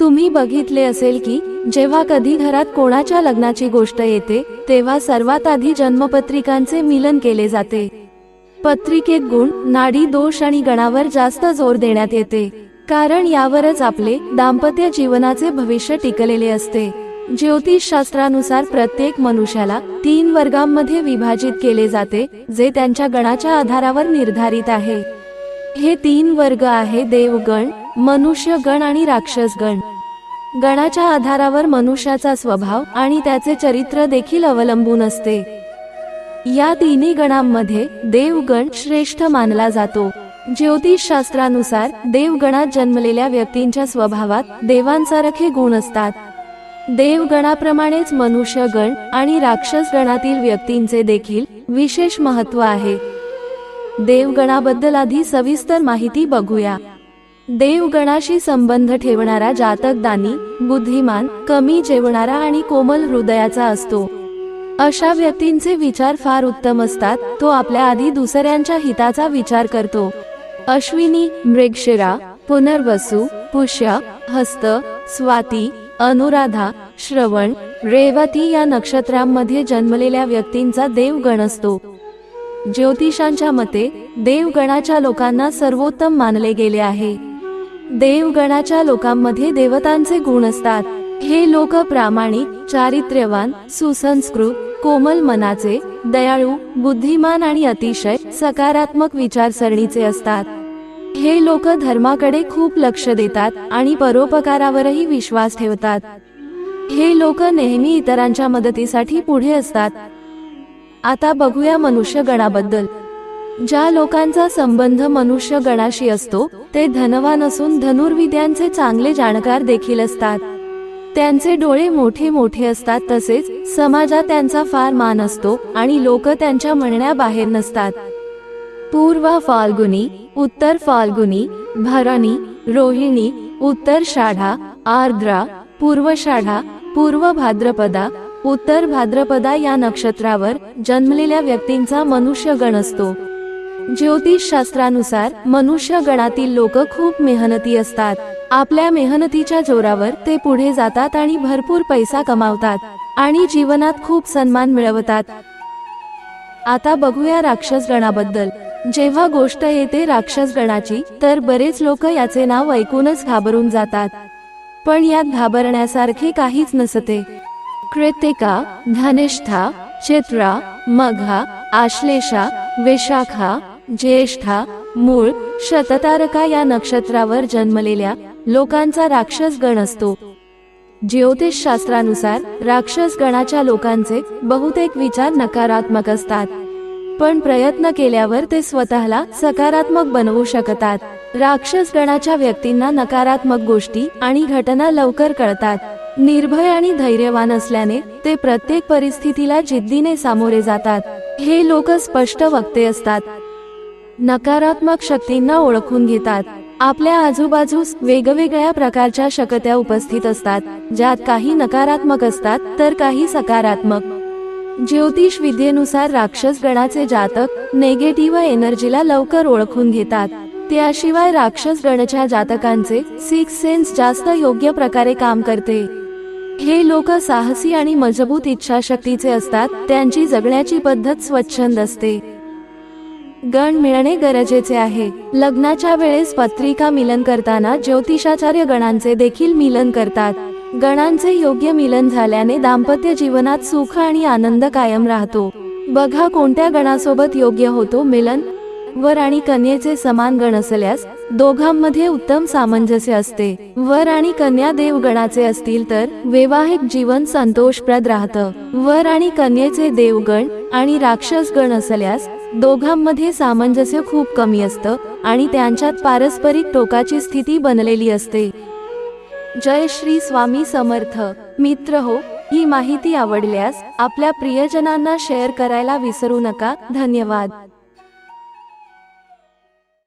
तुम्ही बघितले असेल की जेव्हा कधी घरात कोणाच्या लग्नाची गोष्ट येते तेव्हा सर्वात आधी जन्मपत्रिकांचे मिलन केले जाते. पत्रिकेत गुण नाडी दोष आणि गणावर जास्त जोर देण्यात येते. कारण यावरच आपले दाम्पत्य जीवनाचे भविष्य टिकलेले असते. ज्योतिष शास्त्रानुसार प्रत्येक मनुष्याला तीन वर्गांमध्ये विभाजित केले जाते जे त्यांच्या गणाच्या आधारावर निर्धारित आहे. हे तीन वर्ग आहे देवगण मनुष्य गण आणि राक्षस गण गणाच्या आधारावर मनुष्याचा स्वभाव आणि त्याचे चरित्र देखील अवलंबून असते. या तिन्ही गणांमध्ये देवगण श्रेष्ठ मानला जातो. ज्योतिष शास्त्रानुसार देवगणात जन्मलेल्या व्यक्तींच्या स्वभावात देवांसारखे गुण असतात. देवगणाप्रमाणेच मनुष्य गण आणि राक्षस गणातील व्यक्तींचे देखील विशेष महत्त्व आहे. देवगणाबद्दल आधी सविस्तर माहिती बघूया. देवगणाशी संबंध ठेवणारा जातक दानी बुद्धिमान कमी जेवणारा आणि कोमल हृदयाचा असतो. अशा व्यक्तींचे विचार फार उत्तम असतात तो आपल्या आधी दुसऱ्यांच्या हिताचा विचार करतो. अश्विनी मृगशिरा पुनर्वसू पुष्य हस्त स्वाती अनुराधा श्रवण रेवती या नक्षत्रांमध्ये जन्मलेल्या व्यक्तींचा देवगण असतो. ज्योतिषांच्या मते देवगणाच्या लोकांना सर्वोत्तम मानले गेले आहे. देवगणाच्या लोकांमध्ये देवतांचे गुण असतात. हे लोक प्रामाणिक चारित्र्यवान सुसंस्कृत कोमल मनाचे दयाळू बुद्धिमान आणि अतिशय सकारात्मक विचारसरणीचे असतात. हे लोक धर्माकडे खूप लक्ष देतात आणि परोपकारावरही विश्वास ठेवतात. हे लोक नेहमी इतरांच्या मदतीसाठी पुढे असतात. आता बघूया मनुष्य गणाबद्दल ज्या लोकांचा संबंध मनुष्य गणाशी असतो ते धनवान असून धनुर्विद्यांचे चांगले जाणकार देखील असतात. त्यांचे डोळे मोठे मोठे असतात तसेच समाजात त्यांचा फार मान असतो आणि लोक त्यांच्या म्हणण्याबाहेर नसतात. पूर्व फाल्गुनी उत्तर फाल्गुनी भरणी रोहिणी उत्तर शाढा आर्द्रा पूर्व शाढा पूर्व भाद्रपदा उत्तर भाद्रपदा या नक्षत्रावर जन्मलेल्या व्यक्तींचा मनुष्य गण असतो. ज्योतिष शास्त्रानुसार मनुष्य गणातील लोक खूप मेहनती असतात. आपल्या मेहनतीच्या जोरावर ते पुढे जातात आणि भरपूर पैसा कमावतात आणि जीवनात खूप सन्मान मिळवतात. आता बघूया राक्षस गणाबद्दल जेव्हा गोष्ट येते राक्षस गणाची तर बरेच लोक याचे नाव ऐकूनच घाबरून जातात. पण यात घाबरण्यासारखे काहीच नसते. कृतिका धनिष्ठा चित्रा मघा आश्लेषा विशाखा ज्येष्ठा मूळ शततारका या नक्षत्रावर जन्मलेल्या लोकांचा राक्षस गण असतो. ज्योतिष शास्त्रानुसार राक्षस गणाच्या लोकांचे बहुतेक विचार नकारात्मक असतात. पण प्रयत्न केल्यावर ते स्वतःला सकारात्मक बनवू शकतात. राक्षस गणाच्या व्यक्तींना नकारात्मक गोष्टी आणि घटना लवकर कळतात. निर्भय आणि धैर्यवान असल्याने ते प्रत्येक परिस्थितीला जिद्दीने सामोरे जातात. हे लोक स्पष्ट वक्ते असतात. नकारात्मक शक्तींना ओळखून घेतात. आपल्या आजूबाजूस वेगवेगळ्या प्रकारच्या शक्त्या उपस्थित असतात. ज्यात काही नकारात्मक असतात तर काही सकारात्मक. ज्योतिष विद्येनुसार राक्षस गणाचे जातक नेगेटिव्ह एनर्जीला लवकर ओळखून घेतात. त्याशिवाय राक्षस गणच्या जातकांचे सिक्स सेन्स जास्त योग्य प्रकारे काम करते. हे लोक साहसी आणि मजबूत इच्छाशक्तीचे असतात त्यांची जगण्याची पद्धत स्वच्छंद असते. गण मिळणे गरजेचे आहे. लग्नाच्या वेळेस पत्रिका मिलन करताना ज्योतिषाचार्य गणांचे देखील मिलन करतात. गणांचे योग्य मिलन झाल्याने दाम्पत्य जीवनात सुख आणि आनंद कायम राहतो. बघा कोणत्या गणासोबत योग्य होतो मिलन. वर आणि कन्येचे समान गण असल्यास दोघांमध्ये उत्तम सामंजस्य असते. वर आणि कन्या देव गणाचे असतील तर वैवाहिक जीवन संतोषप्रद राहतं. वर आणि कन्येचे देवगण आणि राक्षस गण असल्यास दोघांमध्ये सामंजस्य खूप कमी असतं आणि त्यांच्यात पारस्परिक टोकाची स्थिती बनलेली असते. जय श्री स्वामी समर्थ. मित्र हो ही माहिती आवडल्यास आपल्या प्रियजनांना शेअर करायला विसरू नका. धन्यवाद.